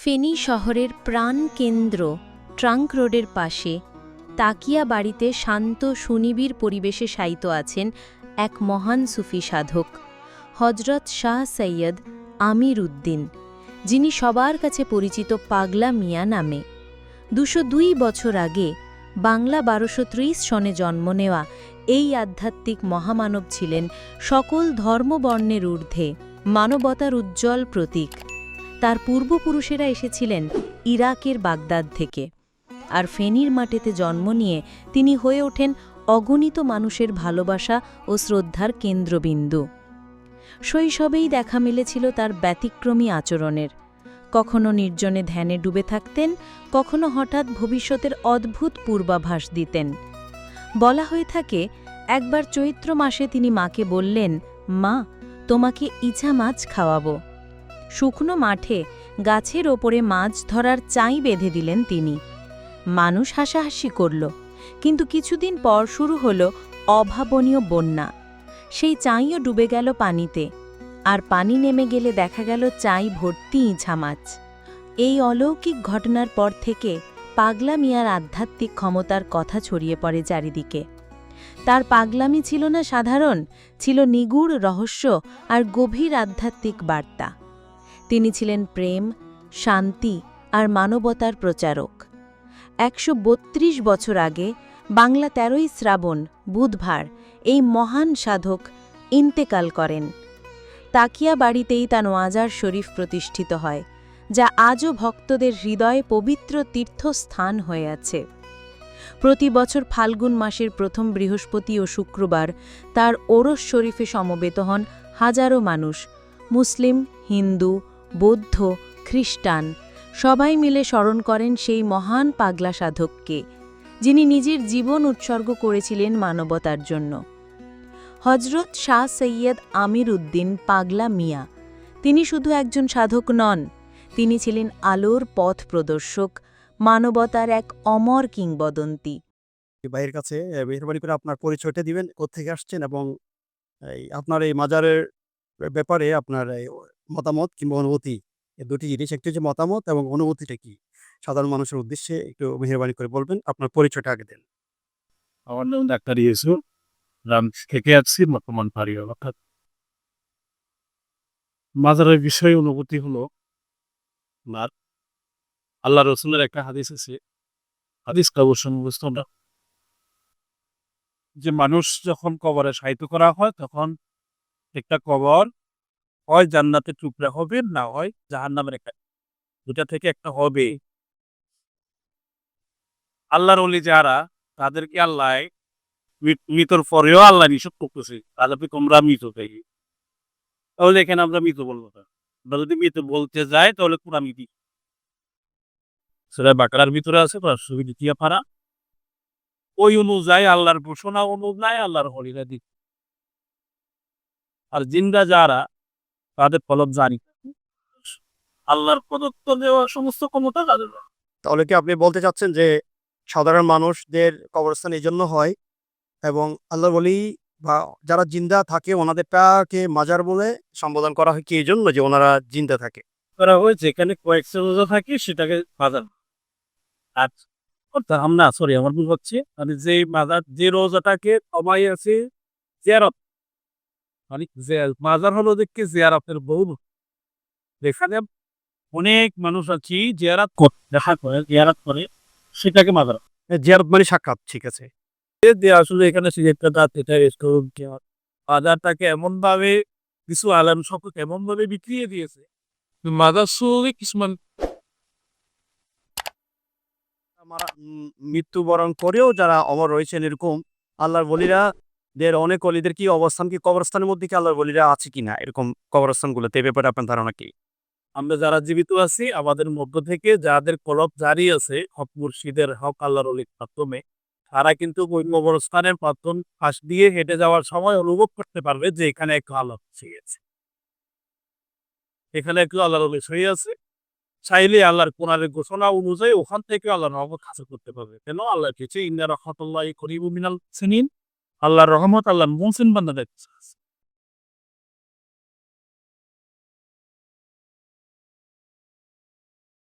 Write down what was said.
ফেনী শহরের প্রাণ কেন্দ্র ট্রাঙ্ক রোডের পাশে তাকিয়া বাড়িতে শান্ত সুনিবিড় পরিবেশে শায়িত আছেন এক মহান সুফি সাধক হজরত শাহ সৈয়দ আমির উদ্দিন, যিনি সবার কাছে পরিচিত পাগলা মিয়া নামে। দুশো দুই বছর আগে বাংলা বারোশো ত্রিশ সনে জন্ম নেওয়া এই আধ্যাত্মিক মহামানব ছিলেন সকল ধর্মবর্ণের ঊর্ধ্বে মানবতার উজ্জ্বল প্রতীক। তার পূর্বপুরুষেরা এসেছিলেন ইরাকের বাগদাদ থেকে। আর ফেনীর মাটিতে জন্ম নিয়ে তিনি হয়ে ওঠেন অগণিত মানুষের ভালোবাসা ও শ্রদ্ধার কেন্দ্রবিন্দু। শৈশবেই দেখা মিলেছিল তার ব্যতিক্রমী আচরণের। কখনো নির্জনে ধ্যানে ডুবে থাকতেন, কখনো হঠাৎ ভবিষ্যতের অদ্ভুত পূর্বাভাস দিতেন। বলা হয়ে থাকে, একবার চৈত্র মাসে তিনি মাকে বললেন, মা, তোমাকে ইচা মাছ খাওয়াবো। শুকনো মাঠে গাছের ওপরে মাছ ধরার চাই বেঁধে দিলেন তিনি। মানুষ হাসাহাসি করল, কিন্তু কিছুদিন পর শুরু হল অভাবনীয় বন্যা। সেই চাইও ডুবে গেল পানিতে, আর পানি নেমে গেলে দেখা গেল চাই ভর্তি ইঁছা মাছ। এই অলৌকিক ঘটনার পর থেকে পাগলা মিয়ার আধ্যাত্মিক ক্ষমতার কথা ছড়িয়ে পড়ে চারিদিকে। তার পাগলামি ছিল না সাধারণ, ছিল নিগুড় রহস্য আর গভীর আধ্যাত্মিক বার্তা। তিনি ছিলেন প্রেম, শান্তি আর মানবতার প্রচারক। একশো বত্রিশ বছর আগে বাংলা তেরোই শ্রাবণ, বুধবার, এই মহান সাধক ইন্তেকাল করেন। তাকিয়া বাড়িতেই তা নোয়াজার শরীফ প্রতিষ্ঠিত হয়, যা আজও ভক্তদের হৃদয়ে পবিত্র তীর্থস্থান হয়ে আছে। প্রতি বছর ফাল্গুন মাসের প্রথম বৃহস্পতি ও শুক্রবার তার ওরস শরীফে সমবেত হন হাজারো মানুষ, মুসলিম, হিন্দু বৌদ্ধ, খ্রিস্টান, সবাই মিলে স্মরণ করেন সেই মহান পাগলা সাধককে, যিনি নিজের জীবন উৎসর্গ করেছিলেন মানবতার জন্য। হজরত শাহ সৈয়দ আমির উদ্দিন পাগলা মিয়া, তিনি শুধু একজন সাধক নন, তিনি ছিলেন আলোর পথ প্রদর্শক, মানবতার এক অমর কিংবদন্তি। ভাইয়ের কাছে মেহরবানি করে আপনার পরিচয়টা দিবেন কোথেকে আসছেন এবং আপনার এই মাজারের ব্যাপারে আপনার মতামত কিংবা অনুভূতি। এই দুটি জিনিস, একটি হচ্ছে মতামত এবং অনুভূতিটা কি? সাধারণ মানুষের উদ্দেশ্যে একটু মেহরবানি করে বলবেন। আপনার পরিচয়টা আগে দেন। আমার নাম ডাক্তার ইয়েসু রাম থেকে আসছি বর্তমান পারি অর্থাৎ মাজারের বিষয় অনুভূতি হলো আর আল্লাহ রসুলের একটা হাদিস আছে। হাদিস মুখস্থ না। যে মানুষ যখন কবরে সাহিত্য করা হয়, তখন একটা কবর হয় জান্নাতের টুকরা হবে না হয় জাহান নামের একটা দুটা থেকে একটা হবে। আল্লাহর অলি যারা, তাদেরকে আল্লাহ মৃতর পরেও আল্লাহ নিষেধ করতেছে। তাহলে তোমরা মৃত থেকে তাহলে এখানে আমরা মৃত বলব না। আমরা যদি মৃত বলতে যাই, তাহলে পুরা মৃতি সেটা বাঁকড়ার ভিতরে আছে দ্বিতীয় পারা। ওই অনুযায়ী আল্লাহর ঘোষণা অনুযায়ী আল্লাহর হরিরা দিক আর জিন্দা যারা তাদের ফলক জানি। আল্লাহর প্রদত্ত দেওয়া সমস্ত ক্ষমতা তাদের তাহলে কি আপনি বলতে চাচ্ছেন যে সাধারণ মানুষদের কবরস্থান এই জন্য হয়? এবং আল্লাহ বলি বা যারা জিন্দা থাকে ওনাদেরটাকে মাজার বলে সম্বোধন করা হয় কি এই জন্য যে ওনারা জিন্দা থাকে? করা হয় যেখানে কয়েকশো রোজা থাকে সেটাকে বাজার আর আমরা সরি আমার ভুল হচ্ছে। মানে যে মাজার যে রোজাটাকে কমাই আছে জিয়ারত মানে মাজার হলো দেখে জিয়ারতের বহু যেখানে অনেক মানুষ আছি জিয়ারাত দেখা করে জিয়ারাত করে সেটাকে মাজার। জিয়ারত মানে সাক্ষাৎ ঠিক আছে। আসলে এখানে সিলেক্টটা এটা রেস্টুরেন্ট বাজারটাকে এমন ভাবে কিছু আলাম সকল এমন ভাবে বিক্রিয়ে দিয়েছে মাদার সুরে কিছুমান মৃত্যুবরণ করেও যারা অমর রয়েছেন এরকম আল্লাহর বলিরা দের অনেক অলিদের কি অবস্থান কি কবরস্থানের মধ্যে কি আল্লাহর বলিরা আছে কিনা? এরকম কবরস্থানগুলোতে, এ ব্যাপারে আপনার ধারণা কি আমরা যারা জীবিত আছি, আমাদের মধ্য থেকে যাদের কলব জারি আছে, হক মুর্শিদের হক আল্লাহর অলির মাধ্যমে, তারা কিন্তু ওই কবরস্থানের মাধ্যম পাশ দিয়ে হেঁটে যাওয়ার সময় অনুভব করতে পারবে যে এখানে একটু আল্লাহ আছে। এখানে একটু আল্লাহর অলি হয়ে আছে। চাইলে আল্লাহর কোরআনের ঘোষণা অনুযায়ী ওখান থেকে আল্লাহর রহমত হাসিল করতে পারবে। কেন? আল্লাহ কিছু ইন্না রহমতুল্লাহ করিব মিনাল সিনিন আল্লাহর রহমত আল্লাহর মুহসিন বান্দাদের।